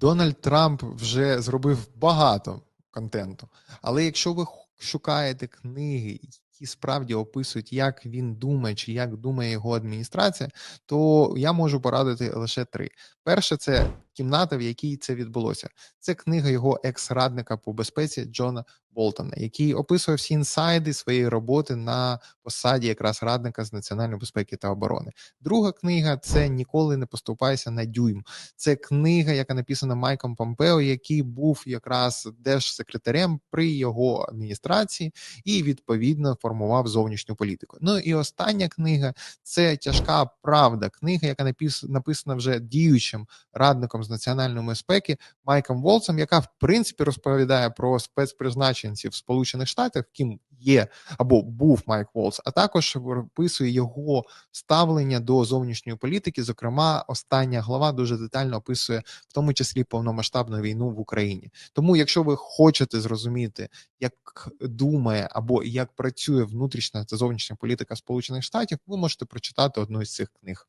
Дональд Трамп вже зробив багато контенту. Але якщо ви шукаєте книги, які справді описують, як він думає, чи як думає його адміністрація, то я можу порадити лише три. Перше, це кімната, в якій це відбулося. Це книга його екс-радника по безпеці Джона Болтона, який описує всі інсайди своєї роботи на посаді якраз радника з національної безпеки та оборони. Друга книга це ніколи не поступайся на дюйм. Це книга, яка написана Майком Помпео, який був якраз держсекретарем при його адміністрації і відповідно формував зовнішню політику. Ну і остання книга це тяжка правда. Книга, яка написана вже діючим радником з національної безпеки Майком Волцем, яка в принципі розповідає про спецпризначенців Сполучених Штатів, ким є або був Майк Волц, а також описує його ставлення до зовнішньої політики. Зокрема, остання глава дуже детально описує в тому числі повномасштабну війну в Україні. Тому, якщо ви хочете зрозуміти, як думає або як працює внутрішня та зовнішня політика Сполучених Штатів, ви можете прочитати одну із цих книг.